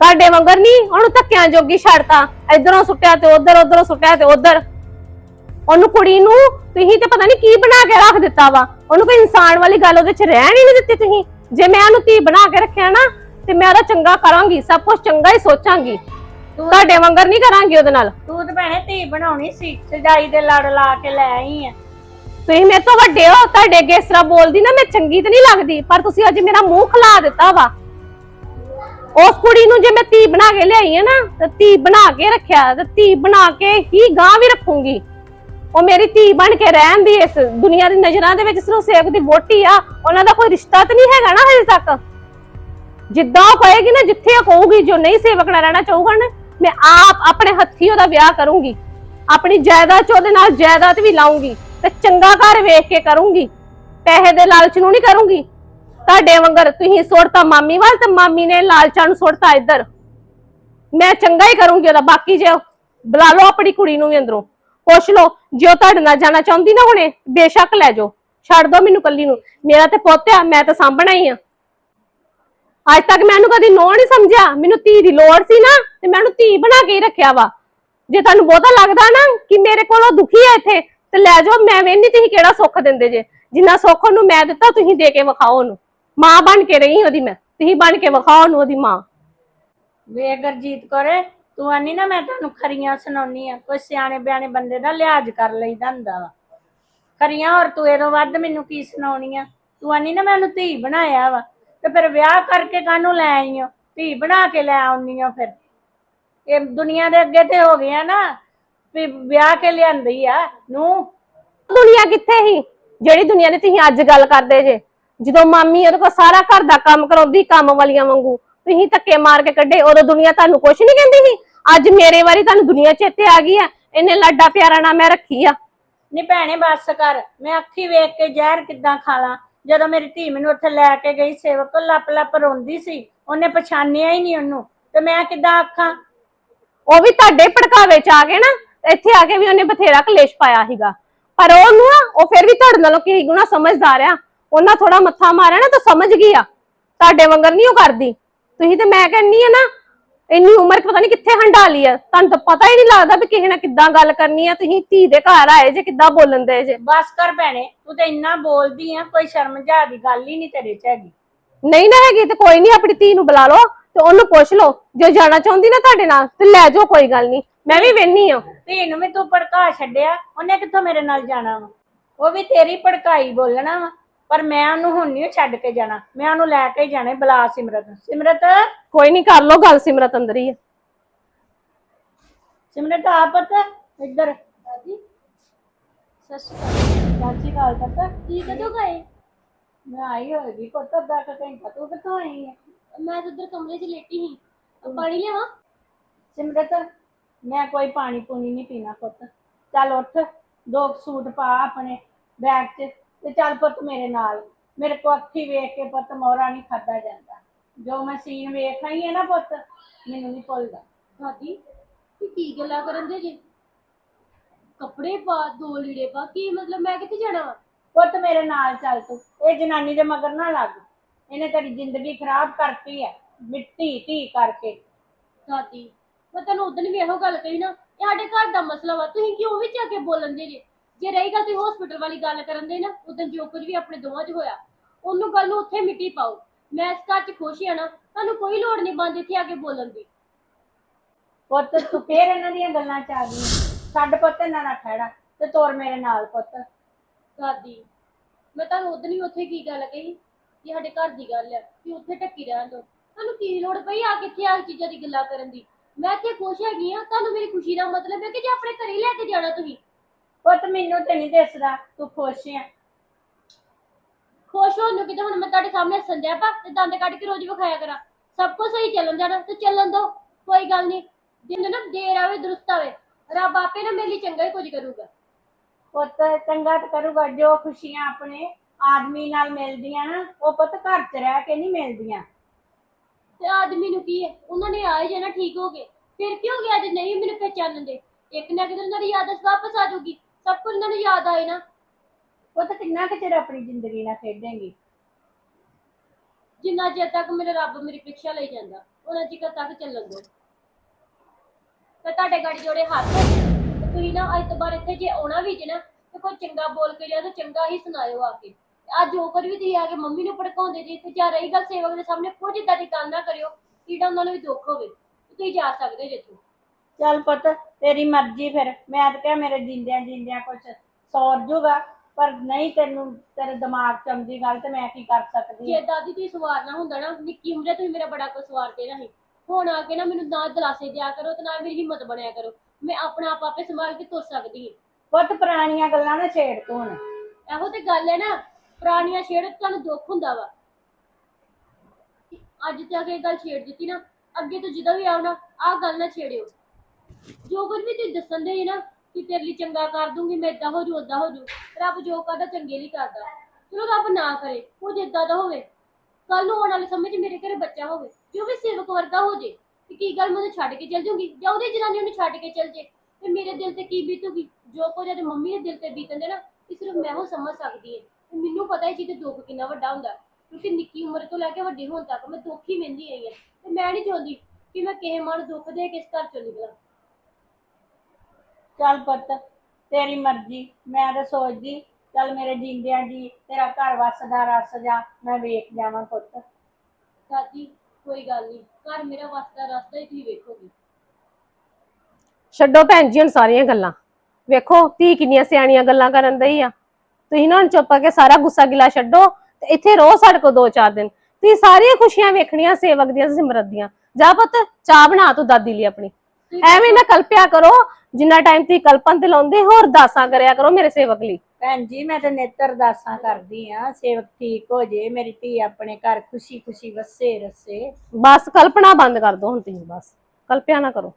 ਤੁਹਾਡੇ ਵਾਂਗਰ ਨਹੀਂ ਉਹਨੂੰ ਧੱਕਿਆਂ ਜੋਗੀ ਛੱਡਤਾ। ਇਧਰੋਂ ਸੁੱਟਿਆ ਤੇ ਉਧਰ ਉਧਰੋਂ ਸੁੱਟਿਆ ਤੇ ਉਧਰ। ਉਹਨੂੰ ਕੁੜੀ ਨੂੰ ਤੁਸੀਂ ਤੇ ਪਤਾ ਨਹੀਂ ਕੀ ਬਣਾ ਕੇ ਰੱਖ ਦਿੱਤਾ ਵਾ। ਉਹਨੂੰ ਕੋਈ ਇਨਸਾਨ ਵਾਲੀ ਗੱਲ ਉਹਦੇ ਚ ਰਹਿਣ ਹੀ ਨਹੀਂ ਦਿੱਤੀ ਤੁਸੀਂ। ਜੇ ਮੈਂ ਉਹਨੂੰ ਧੀ ਬਣਾ ਕੇ ਰੱਖਿਆ ਨਾ ਤੇ ਮੈਂ ਉਹਦਾ ਚੰਗਾ ਕਰਾਂਗੀ ਸਭ ਕੁਝ ਚੰਗਾ ਹੀ ਸੋਚਾਂਗੀ। ਤੁਹਾਡੇ ਵਾਂਗਰ ਨਹੀਂ ਕਰਾਂਗੀ ਉਹਦੇ ਨਾਲ। ਤੂੰ ਤੇ ਭੈਣੇ ਧੀ ਬਣਾਉਣੀ ਸੀ ਸਜਾਈ ਦੇ ਲੜ ਲਾ ਕੇ ਲੈ ਆਈ ਆ। ਤੁਸੀਂ ਮੇਰੇ ਤੋਂ ਵੱਡੇ ਹੋ, ਤੁਹਾਡੇ ਅੱਗੇ ਇਸ ਤਰ੍ਹਾਂ ਬੋਲਦੀ ਨਾ, ਮੈਂ ਚੰਗੀ ਤੇ ਨਹੀਂ ਲੱਗਦੀ, ਪਰ ਤੁਸੀਂ ਅੱਜ ਮੇਰਾ ਮੂੰਹ ਖਲਾ ਦਿੱਤਾ ਵਾ। ਉਸ ਕੁੜੀ ਨੂੰ ਜੇ ਮੈਂ ਧੀ ਬਣਾ ਕੇ ਲਿਆਈ ਹੈ ਨਾ, ਤੇ ਧੀ ਬਣਾ ਕੇ ਰੱਖਿਆ, ਤੇ ਧੀ ਬਣਾ ਕੇ ਹੀ ਗਾਂ ਵੀ ਰੱਖੂੰਗੀ। ਉਹ ਮੇਰੀ ਧੀ ਬਣ ਕੇ ਰਹਿਣ ਦੀ ਇਸ ਦੁਨੀਆ ਦੀ ਨਜ਼ਰਾਂ ਦੇ ਵਿੱਚ, ਸਿਰਫ ਸੇਵਕ ਦੀ ਵੋਟੀ ਆ, ਉਹਨਾਂ ਦਾ ਕੋਈ ਰਿਸ਼ਤਾ ਤਾਂ ਨਹੀਂ ਹੈਗਾ ਨਾ ਹਜੇ ਤੱਕ। ਜਿੱਦਾਂ ਉਹ ਕਹੇਗੀ ਨਾ, ਜਿੱਥੇ ਉਹ ਕਹੂਗੀ, ਜੋ ਨਹੀਂ ਸੇਵਕ ਨਾਲ ਰਹਿਣਾ ਚਾਹੂਗਾ ਨਾ, ਮੈਂ ਆਪ ਆਪਣੇ ਹੱਥੀ ਉਹਦਾ ਵਿਆਹ ਕਰੂੰਗੀ। ਆਪਣੀ ਜਾਇਦਾਦ ਚ ਉਹਦੇ ਨਾਲ ਜਾਇਦਾਦ ਵੀ ਲਾਉਂਗੀ ਤੇ ਚੰਗਾ ਘਰ ਵੇਖ ਕੇ ਕਰੂੰਗੀ। ਪੈਸੇ ਦੇ ਲਾਲਚ ਨੂੰ ਨਹੀਂ ਕਰੂੰਗੀ। ਤੁਹਾਡੇ ਵਾਂਗਰ ਤੁਸੀਂ ਸੁੱਟਤਾ ਮਾਮੀ ਵੱਲ ਤੇ ਮਾਮੀ ਨੇ ਲਾਲਚਾਂ ਨੂੰ ਸੁੱਟਤਾ ਇੱਧਰ। ਮੈਂ ਚੰਗਾ ਹੀ ਕਰੂੰਗੀ ਉਹਦਾ, ਬਾਕੀ ਜੇ ਬੁਲਾ ਲਓ ਆਪਣੀ ਕੁੜੀ ਨੂੰ ਵੀ ਅੰਦਰੋਂ। ਪੁੱਛ ਲਓ, ਜੇ ਉਹ ਤੁਹਾਡੇ ਨਾਲ ਜਾਣਾ ਚਾਹੁੰਦੀ ਨਾ ਹੁਣੇ, ਬੇਸ਼ੱਕ ਲੈ ਜਾਓ। ਛੱਡ ਦੋ ਮੈਨੂੰ ਕੱਲੀ ਨੂੰ। ਮੇਰਾ ਤੇ ਪੁੱਤ ਆ, ਮੈਂ ਤਾਂ ਸਾਂਭਣਾ ਹੀ ਆ। ਅੱਜ ਤੱਕ ਮੈਨੂੰ ਕਦੀ ਨੋ ਨਹੀਂ ਸਮਝਿਆ। ਮੈਨੂੰ ਧੀ ਦੀ ਲੋੜ ਸੀ ਨਾ, ਤੇ ਮੈਂ ਉਹਨੂੰ ਧੀ ਬਣਾ ਕੇ ਹੀ ਰੱਖਿਆ ਵਾ। ਜੇ ਤੁਹਾਨੂੰ ਬਹੁਤਾ ਲੱਗਦਾ ਨਾ ਕਿ ਮੇਰੇ ਕੋਲੋਂ ਦੁਖੀ ਹੈ ਇੱਥੇ ਤੇ ਲੈ ਜਾਓ, ਮੈਂ ਵੇਖਦੀ ਤੁਸੀਂ ਕਿਹੜਾ ਸੁੱਖ ਦਿੰਦੇ ਜੇ। ਜਿੰਨਾ ਸੁੱਖ ਉਹਨੂੰ ਮੈਂ ਦਿੱਤਾ, ਤੁਸੀਂ ਦੇ ਕੇ ਵਿਖਾਓ ਉਹਨੂੰ। ਮਾਂ ਬਣ ਕੇ ਰਹੀ ਉਹਦੀ ਮੈਂ। ਤੁਸੀਂ ਬਣ ਕੇ ਵਿਖਾਓ ਉਹਨੂੰ ਉਹਦੀ ਮਾਂ। ਵੇ ਗਰਜੀਤ ਕੋਰੇ, ਤੂੰ ਆਨੀ ਨਾ, ਮੈਂ ਤੁਹਾਨੂੰ ਖਰੀਆਂ ਸੁਣਾਉਣੀ ਆ। ਕੋਈ ਸਿਆਣੇ ਬਿਆਣੇ ਬੰਦੇ ਦਾ ਲਿਹਾਜ਼ ਕਰ ਲਈਦਾ ਹੁੰਦਾ ਵਾ। ਖਰੀਆਂ ਹੋਰ ਤੂੰ ਇਹਦੋਂ ਵੱਧ ਮੈਨੂੰ ਕੀ ਸੁਣਾਉਣੀ ਆ? ਤੂੰ ਆਨੀ ਨਾ, ਮੈਂ ਉਹਨੂੰ ਧੀ ਬਣਾਇਆ ਵਾ। ਤੇ ਫਿਰ ਵਿਆਹ ਕਰਕੇ ਕਾਹਨੂੰ ਲੈ ਆਈ ਓ? ਧੀ ਬਣਾ ਕੇ ਲੈ ਆਉਣੀ ਆ ਫਿਰ। ਇਹ ਦੁਨੀਆ ਦੇ ਅੱਗੇ ਤੇ ਹੋ ਗਿਆ ਨਾ। ਵੀ ਵਿਆਹ ਕੇ ਲਿਆਂਦੀ ਆ ਨੂੰ ਦੁਨੀਆ ਕਿੱਥੇ ਸੀ? ਜਿਹੜੀ ਦੁਨੀਆ ਦੀ ਤੁਸੀਂ ਅੱਜ ਗੱਲ ਕਰਦੇ ਜੇ। ਜਦੋਂ ਮਾਮੀ ਉਹਦੇ ਕੋਲ ਸਾਰਾ ਘਰ ਦਾ ਕੰਮ ਕਰਾਉਂਦੀ ਕੰਮ ਵਾਲੀਆਂ ਵਾਂਗੂ ਤੁਸੀਂ ਧੱਕੇ ਮਾਰ ਕੇ ਕੱਢੇ ਉਦੋਂ ਦੁਨੀਆ ਤੁਹਾਨੂੰ ਕੁਝ ਨਹੀਂ ਕਹਿੰਦੀ ਸੀ? ਅੱਜ ਮੇਰੇ ਵਾਰੀ ਤੁਹਾਨੂੰ ਦੁਨੀਆ ਚੇਤੇ ਆ ਗਈ ਆ। ਇਹਨੇ ਲਾਡਾ ਪਿਆਰਾ ਨਾਲ ਮੈਂ ਰੱਖੀ ਆ। ਨੀ ਭੈਣੇ ਬੱਸ ਕਰ। ਮੈਂ ਅੱਖੀ ਵੇਖ ਕੇ ਜ਼ਹਿਰ ਕਿੱਦਾਂ ਖਾ ਲਾਂ ਜਦੋਂ ਮੇਰੀ ਧੀ ਮੈਨੂੰ ਉੱਥੇ ਲੈ ਕੇ ਗਈ ਸੇਵਕ ਲੱਪ ਲੱਪ ਰੋਂਦੀ ਸੀ ਉਹਨੇ ਪਛਾਣਿਆ ਹੀ ਨਹੀਂ ਉਹਨੂੰ। ਤੇ ਮੈਂ ਕਿੱਦਾਂ ਆਖਾਂ? ਉਹ ਵੀ ਤੁਹਾਡੇ ਭੜਕਾਵੇ ਚ ਆ ਗਏ ਨਾ। ਇੱਥੇ ਆ ਕੇ ਵੀ ਉਹਨੇ ਬਥੇਰਾ ਕਲੇਸ਼ ਪਾਇਆ ਸੀਗਾ। ਪਰ ਉਹਨੂੰ ਨਾ ਉਹ ਫਿਰ ਵੀ ਤੁਹਾਡੇ ਨਾਲੋਂ ਕੀ ਗੁਣਾ ਸਮਝਦਾਰ ਆ। ਉਹਨਾਂ ਥੋੜਾ ਮੱਥਾ ਮਾਰਿਆ ਨਾ ਤਾਂ ਸਮਝ ਗਈ ਆ। ਤੁਹਾਡੇ ਵਾਂਗਰ ਨਹੀਂ ਉਹ ਕਰਦੀ। ਤੁਸੀਂ ਤੇ ਮੈਂ ਕਹਿੰਨੀ ਆ ਨਾ ਇੰਨੀ ਉਮਰ ਪਤਾ ਨਹੀਂ ਕਿੱਥੇ ਹੰਡਾ ਲਈ ਆ। ਤੁਹਾਨੂੰ ਤਾਂ ਪਤਾ ਹੀ ਨਹੀਂ ਲੱਗਦਾ ਵੀ ਕਿਸੇ ਨਾਲ ਕਿੱਦਾਂ ਗੱਲ ਕਰਨੀ ਆ। ਤੁਸੀਂ ਧੀ ਦੇ ਘਰ ਆਏ ਜੇ ਕਿੱਦਾਂ ਬੋਲਣ ਦੇ ਜੇ। ਬਸ ਕਰ ਭੈਣੇ ਤੂੰ ਤੇ ਇੰਨਾ ਬੋਲਦੀ ਆ ਕੋਈ ਸ਼ਰਮ ਜਾ ਦੀ ਗੱਲ ਹੀ ਨਹੀਂ ਤੇਰੇ ਚ ਹੈਗੀ। ਨਹੀਂ ਨਾ ਹੈਗੀ ਤੇ ਕੋਈ ਨਹੀਂ ਆਪਣੀ ਧੀ ਨੂੰ ਬੁਲਾ ਲਓ ਤੇ ਉਹਨੂੰ ਪੁੱਛ ਲਓ। ਜੇ ਜਾਣਾ ਚਾਹੁੰਦੀ ਨਾ ਤੁਹਾਡੇ ਨਾਲ ਤੇ ਲੈ ਜਾਓ ਕੋਈ ਗੱਲ ਨਹੀਂ। ਮੈਂ ਵੀ ਵੇਹਨੀ ਆ। ਧੀ ਨੂੰ ਵੀ ਤੂੰ ਭੜਕਾ ਛੱਡਿਆ ਉਹਨੇ ਕਿੱਥੋਂ ਮੇਰੇ ਨਾਲ ਜਾਣਾ ਵਾ? ਉਹ ਵੀ ਤੇਰੀ ਭੜਕਾਈ ਬੋਲਣਾ ਵਾ ਪਰ ਮੈਂ ਉਹਨੂੰ ਹੁਣ ਨਹੀਂ ਛੱਡ ਕੇ ਜਾਣਾ ਮੈਂ ਉਹਨੂੰ ਲੈ ਕੇ ਹੀ ਜਾਣਾ ਬੁਲਾ ਸਿਮਰਤ ਸਿਮਰਤ? ਕੋਈ ਨਹੀਂ ਕਰ ਲਓ ਗੱਲ ਸਿਮਰਤ ਅੰਦਰ ਹੀ ਆ। ਸਿਮਰਤ ਆ ਪੁੱਤ ਇੱਧਰ। ਦਾਦੀ ਸਤਿ ਸ਼੍ਰੀ ਅਕਾਲ। ਚਾਚੀ ਕਾਲ ਤੱਕ ਤੁਸੀਂ ਕਦੋਂ ਗਏ ਮੈਂ ਆਈ ਹੋਏਗੀ ਪੁੱਤ ਅੱਧਾ ਕੁ ਘੰਟਾ ਤੂੰ ਕਿੱਥੋਂ ਆਈ ਹੈ ਮੈਂ ਤਾਂ ਉਧਰ ਕਮਰੇ 'ਚ ਲੇਟੀ ਸੀ। ਪਾਣੀ ਲਿਆਵਾਂ? ਸਿਮਰਤ ਮੈਂ ਕੋਈ ਪਾਣੀ ਪੂਣੀ ਨਹੀਂ ਪੀਣਾ ਪੁੱਤ। ਚੱਲ ਉੱਠ ਦੋ ਕੁ ਸੂਟ ਪਾ ਆਪਣੇ ਬੈਗ 'ਚ ਤੇ ਚੱਲ ਪੁੱਤ ਮੇਰੇ ਨਾਲ। ਮੇਰੇ ਕੋ ਅੱਖੀ ਵੇਖ ਕੇ ਪੁੱਤ ਮੋਹਰਾ ਨਹੀਂ ਖਾਦਾ ਜਾਂਦਾ। ਜੋ ਮੈਂ ਸੀਨ ਵੇਖ ਆਈ ਹੈ ਨਾ ਪੁੱਤ ਮੈਨੂੰ ਨਹੀਂ ਭੁੱਲਦਾ। ਦਾਦੀ ਤੁਸੀਂ ਕੀ ਗੱਲਾਂ ਕਰਨ ਦੇ ਜੀ? ਕੱਪੜੇ ਪਾ ਦੋ ਲੀੜੇ ਪਾ ਕੀ ਮਤਲਬ ਮੈਂ ਕਿੱਥੇ ਜਾਣਾ ਵਾ? ਪੁੱਤ ਮੇਰੇ ਨਾਲ ਚੱਲ ਤੂੰ। ਇਹ ਜਨਾਨੀ ਦੇ ਮਗਰ ਨਾ ਲੱਗ। ਇਹਨੇ ਤੇਰੀ ਜ਼ਿੰਦਗੀ ਖਰਾਬ ਕਰਤੀ ਹੈ ਮਿੱਟੀ ਧੀ ਕਰਕੇ। ਦਾਦੀ ਮੈਂ ਤੁਹਾਨੂੰ ਉਦੋਂ ਵੀ ਇਹੋ ਗੱਲ ਕਹੀ ਨਾ ਇਹ ਸਾਡੇ ਘਰ ਦਾ ਮਸਲਾ ਵਾ ਤੁਸੀਂ ਕਿਉਂ ਵਿੱਚ ਆ ਕੇ ਬੋਲਣ ਦੇ ਜੇ? ਜੇ ਰਹੀ ਗੱਲ ਤੁਸੀਂ ਹਸਪੀਟਲ ਵਾਲੀ ਗੱਲ ਕਰਨ ਦੇ ਨਾ ਉਦੋਂ ਜੋ ਕੁਝ ਵੀ ਆਪਣੇ ਦੋਵਾਂ 'ਚ ਹੋਇਆ ਉਹਨੂੰ ਗੱਲ ਨੂੰ ਉੱਥੇ ਮਿੱਟੀ ਪਾਓ। ਮੈਂ ਇਸ ਘਰ 'ਚ ਖੁਸ਼ ਹਾਂ ਨਾ ਤੁਹਾਨੂੰ ਕੋਈ ਲੋੜ ਨਹੀਂ ਬੰਦ ਇੱਥੇ ਆ ਕੇ ਬੋਲਣ ਦੀ। ਪੁੱਤ ਤੂੰ ਫੇਰ ਇਹਨਾਂ ਦੀਆਂ ਗੱਲਾਂ ਚ ਆ ਗਈ। ਛੱਡ ਪੁੱਤ ਇਹਨਾਂ ਨਾਲ ਖੜਾ ਤੇ ਤੋਰ ਮੇਰੇ ਨਾਲ ਪੁੱਤ। ਦਾਦੀ ਮੈਂ ਤੁਹਾਨੂੰ ਉਦੋਂ ਵੀ ਉੱਥੇ ਕੀ ਗੱਲ ਕਹੀ? ਕਿ ਸਾਡੇ ਘਰ ਦੀ ਗੱਲ ਹੈ ਕਿ ਉੱਥੇ ਟੱਕੀ ਰਹਿਣ ਦੋ। ਤੁਹਾਨੂੰ ਕੀ ਲੋੜ ਪਈ ਆ ਕਿੱਥੇ ਆ ਚੀਜ਼ਾਂ ਦੀ ਗੱਲਾਂ ਕਰਨ ਦੀ? ਮੈਂ ਇੱਥੇ ਖੁਸ਼ ਹੈਗੀ ਆ ਤੁਹਾਨੂੰ ਮੇਰੀ ਖੁਸ਼ੀ ਦਾ ਮਤਲਬ ਹੈ ਕਿ ਜੇ ਆਪਣੇ ਘਰੇ ਲੈ ਕੇ ਜਾਣਾ ਤੁਸੀਂ। ਪੁੱਤ ਮੈਨੂੰ ਤੇ ਨਹੀਂ ਦਿਸਦਾ ਤੂੰ ਖੁਸ਼ ਆ। ਖੁਸ਼ ਹੋਣ ਨੂੰ ਕਿਤੇ ਹੁਣ ਮੈਂ ਤੁਹਾਡੇ ਸਾਹਮਣੇ ਸੰਜਿਆ ਪਾ ਤੇ ਦੰਦ ਕੱਢ ਕੇ ਰੋਜ਼ ਵਿਖਾਇਆ ਕਰਾਂ। ਸਭ ਕੁਝ ਸਹੀ ਚੱਲਣ ਜਾਣਾ ਤੇ ਚੱਲਣ ਦੋ ਕੋਈ ਗੱਲ ਨਹੀਂ। ਜਿੰਨ ਨਾ ਦੇਰ ਆਵੇ ਦਰੁਸਤ ਆਵੇ। ਰੱਬ ਆਪੇ ਨਾ ਮੇਰੇ ਲਈ ਚੰਗਾ ਹੀ ਕੁਝ ਕਰੂਗਾ। ਪੁੱਤ ਚੰਗਾ ਤੇ ਕਰੂਗਾ ਜੋ ਖੁਸ਼ੀਆਂ ਆਪਣੇ ਆਦਮੀ ਨਾਲ ਮਿਲਦੀਆਂ ਨਾ ਉਹ ਪੁੱਤ ਘਰ 'ਚ ਰਹਿ ਕੇ ਨਹੀਂ ਮਿਲਦੀਆਂ। ਤੇ ਆਦਮੀ ਨੂੰ ਕੀ ਹੈ? ਉਹਨਾਂ ਨੇ ਆਏ ਜਾਣਾ ਠੀਕ ਹੋ ਗਏ। ਫਿਰ ਕੀ ਹੋ ਗਿਆ ਜੇ ਨਹੀਂ ਮੈਨੂੰ ਪਹਿਚਾਨਣ ਦੇ? ਇੱਕ ਨਾ ਕਿਤੇ ਉਹਨਾਂ ਦੀ ਯਾਦਸ ਵਾਪਸ ਆ ਜਾਊਗੀ। ਸਭ ਕੁਝ ਉਹਨਾਂ ਨੂੰ ਯਾਦ ਆਏ ਨਾ। ਪੁੱਤ ਕਿੰਨਾ ਕੁ ਚਿਰ ਆਪਣੀ ਜ਼ਿੰਦਗੀ ਨਾਲ ਖੇਡੇਂਗੀ। ਜਿੰਨਾ ਚਿਰ ਤੱਕ ਮੇਰੇ ਰੱਬ ਮੇਰੀ ਪ੍ਰੀਖਿਆ ਲਈ ਜਾਂਦਾ ਉਹਨਾਂ ਚਿਰ ਤੱਕ ਚੱਲਣ ਦੋ ਤੇ ਤੁਹਾਡੇ ਗਾੜੀ ਜੋੜੇ ਹੱਥ ਤੇ ਤੁਸੀਂ ਨਾ ਅੱਜ ਤੋਂ ਬਾਅਦ ਇੱਥੇ ਜੇ ਆਉਣਾ ਵੀ ਜੇ ਨਾ ਤੇ ਕੋਈ ਚੰਗਾ ਬੋਲ ਕੇ ਲਿਆ ਤਾਂ ਚੰਗਾ ਹੀ ਸੁਣਾਇਓ ਆ ਕੇ। ਤੇ ਅੱਜ ਜੋ ਕਰ ਵੀ ਤੁਸੀਂ ਆ ਕੇ ਮੰਮੀ ਨੂੰ ਭੜਕਾਉਂਦੇ ਜੀ ਤੇ ਜਾਂ ਰਹੀ ਗੱਲ ਸੇਵਕ ਦੇ ਸਾਹਮਣੇ ਕੁਝ ਇਦਾਂ ਦੀ ਗੱਲ ਨਾ ਕਰਿਓ ਜਿਹੜਾ ਉਹਨਾਂ ਨੂੰ ਵੀ ਦੁੱਖ ਹੋਵੇ ਤੁਸੀਂ ਜਾ ਸਕਦੇ ਜੇ ਇੱਥੋਂ। ਚੱਲ ਪੁੱਤ ਤੇਰੀ ਮਰਜ਼ੀ ਫਿਰ ਮੈਂ ਤਾਂ ਕਿਹਾ ਮੇਰੇ ਜਿੰਦਿਆਂ ਜਿੰਦਿਆਂ ਕੁਛ ਸੌਰ ਜੂਗਾ ਪਰ ਨਹੀਂ ਤੈਨੂੰ ਤੇਰੇ ਦਿਮਾਗ 'ਚ ਆਉਂਦੀ ਗੱਲ ਤੇ ਮੈਂ ਕੀ ਕਰ ਸਕਦੀ ਜੇ? ਦਾਦੀ ਤੁਸੀਂ ਸਵਾਰਨਾ ਹੁੰਦਾ ਨਾ ਨਿੱਕੀ ਉਮਰੇ ਤੁਸੀਂ ਮੇਰਾ ਬੜਾ ਕੁਝ ਸਵਾਰਦੇ ਨਹੀਂ ਹੁਣ ਆ ਕੇ ਨਾ ਮੈਨੂੰ ਨਾ ਦਿਲਾਸੇ ਦਿਆ ਕਰੋ ਤੇ ਨਾ ਮੇਰੀ ਹਿੰਮਤ ਬਣਿਆ ਕਰੋ। ਮੈਂ ਆਪਣਾ ਆਪ ਆਪੇ ਸੰਭਾਲ ਕੇ ਤੁਰ ਸਕਦੀ ਹਾਂ। ਪੁੱਤ ਪੁਰਾਣੀਆਂ ਗੱਲਾਂ ਨਾ ਛੇੜ ਤੂੰ ਹੁਣ। ਇਹੋ ਤੇ ਗੱਲ ਹੈ ਨਾ ਪੁਰਾਣੀਆਂ ਛੇੜ ਤੁਹਾਨੂੰ ਦੁੱਖ ਹੁੰਦਾ ਵਾ। ਅੱਜ ਤੱਕ ਇਹ ਗੱਲ ਛੇੜ ਦਿੱਤੀ ਨਾ, ਅੱਗੇ ਤੋਂ ਜਦੋਂ ਵੀ ਆਉਣਾ ਆਹ ਗੱਲ ਨਾ ਛੇੜਿਓ। ਜੋ ਕੁਝ ਵੀ ਤੁਸੀਂ ਦੱਸਣ ਦੇ ਨਾ, ਕਿ ਤੇਰੇ ਲਈ ਚੰਗਾ ਕਰ ਦੂੰਗੀ, ਮੈਂ ਇਦਾਂ ਹੋ ਜੂ ਓਦਾਂ ਹੋ ਜੂ ਰੱਬ ਜੋ ਕਰਦਾ ਚੰਗੇ ਲਈ ਕਰਦਾ। ਚਲੋ ਰੱਬ ਨਾ ਕਰੇ, ਕੁਝ ਇਦਾਂ ਦਾ ਹੋਵੇ। ਕੱਲ ਨੂੰ ਆਉਣ ਵਾਲੇ ਸਮੇਂ 'ਚ ਮੇਰੇ ਘਰੇ ਬੱਚਾ ਹੋਵੇ, ਜੋ ਵੀ ਸੇਵਕ ਵਰਗਾ ਹੋ ਜੇ, ਤੇ ਕੀ ਗੱਲ ਮੈਂ ਉਹਨੂੰ ਛੱਡ ਕੇ ਚਲ ਜੂੰਗੀ ਜਾਂ ਉਹਦੀ ਜਨਾਨੀ ਉਹਨੂੰ ਛੱਡ ਕੇ ਚਲ ਜੇ, ਤੇ ਮੇਰੇ ਦਿਲ ਤੇ ਕੀ ਬੀਤੂਗੀ? ਜੋ ਕੁਝ ਉਹਦੇ ਮੰਮੀ ਦੇ ਦਿਲ ਤੇ ਬੀਤਣ ਦੇ ਨਾ, ਇਹ ਸਿਰਫ ਮੈਂ ਉਹ ਸਮਝ ਸਕਦੀ ਹਾਂ। ਤੇ ਮੈਨੂੰ ਪਤਾ ਹੈ ਜੀ ਤੇ ਦੁੱਖ ਕਿੰਨਾ ਵੱਡਾ ਹੁੰਦਾ। ਕਿਉਂਕਿ ਨਿੱਕੀ ਉਮਰ ਤੋਂ ਲੈ ਕੇ ਵੱਡੀ ਹੋਣ ਤੱਕ ਮੈਂ ਦੁੱਖ ਹੀ ਮਹਿੰਦੀ ਆਈ ਹਾਂ। ਤੇ ਮੈਂ ਨਹੀਂ ਚਾਹੁੰਦੀ ਕਿ ਮੈਂ ਕਿਸੇ ਮਨ ਦੁੱਖ ਦੇ ਕੇ ਇਸ ਘਰ ਚੋਂ ਨਿਕਲਾਂ। ਚੱਲ ਪੁੱਤ ਤੇਰੀ ਮਰਜ਼ੀ ਮੈਂ ਤਾਂ ਸੋਚਦੀ ਚੱਲ ਮੇਰੇ ਜਿੰਦਿਆਂ ਜੀ ਤੇਰਾ ਘਰ ਵਸਦਾ ਰਸ ਜਾ ਮੈਂ ਵੇਖ ਜਾਵਾਂ ਪੁੱਤ। ਦਾਦੀ ਕੋਈ ਗੱਲ ਨਹੀਂ ਘਰ ਮੇਰਾ ਵਸਦਾ ਰਸਤਾ ਹੀ ਤੁਸੀਂ ਵੇਖੋਗੇ। ਛੱਡੋ ਭੈਣ ਜੀ ਹੁਣ ਸਾਰੀਆਂ ਗੱਲਾਂ। ਵੇਖੋ ਧੀ ਕਿੰਨੀਆਂ ਸਿਆਣੀਆਂ ਗੱਲਾਂ ਕਰਨ ਦਈ ਆ। ਤੁਸੀਂ ਨਾ ਹੁਣ ਚੁੱਪ ਕੇ ਸਾਰਾ ਗੁੱਸਾ ਗਿਲਾ ਛੱਡੋ ਤੇ ਇੱਥੇ ਰਹੋ ਸਾਡੇ ਕੋਲ ਦੋ ਚਾਰ ਦਿਨ। ਤੁਸੀਂ ਸਾਰੀਆਂ ਖੁਸ਼ੀਆਂ ਵੇਖਣੀਆਂ ਸੇਵਕ ਦੀਆਂ ਤੇ ਸਿਮਰਤ ਦੀਆਂ। ਜਾ ਪੁੱਤ ਚਾਹ ਬਣਾ ਤੂੰ ਦਾਦੀ ਲਈ ਆਪਣੀ। ਐਵੇਂ ਨਾ ਕਲਪਿਆ ਕਰੋ ਜਿੰਨਾ ਟਾਈਮ ਤੁਸੀਂ ਕਲਪਨ ਤੇ ਲਾਉਂਦੇ ਹੋਰ ਦਾਸਾਂ ਕਰਿਆ ਕਰੋ ਮੇਰੇ ਸੇਵਕ ਲਈ। ਭੈਣ ਜੀ ਮੈਂ ਤਾਂ ਨੇਤਰ ਦਾਸਾਂ ਕਰਦੀ ਆ ਸੇਵਕ ਠੀਕ ਹੋ ਜੇ ਮੇਰੀ ਧੀ ਆਪਣੇ ਘਰ ਖੁਸ਼ੀ ਖੁਸ਼ੀ ਵਸੇ ਰਸੇ ਬਸ ਕਲਪਨਾ ਬੰਦ ਕਰ ਦੋ ਹੁਣ ਤੁਸੀਂ ਬਸ। ਕਲਪਿਆ ਨਾ ਕਰੋ।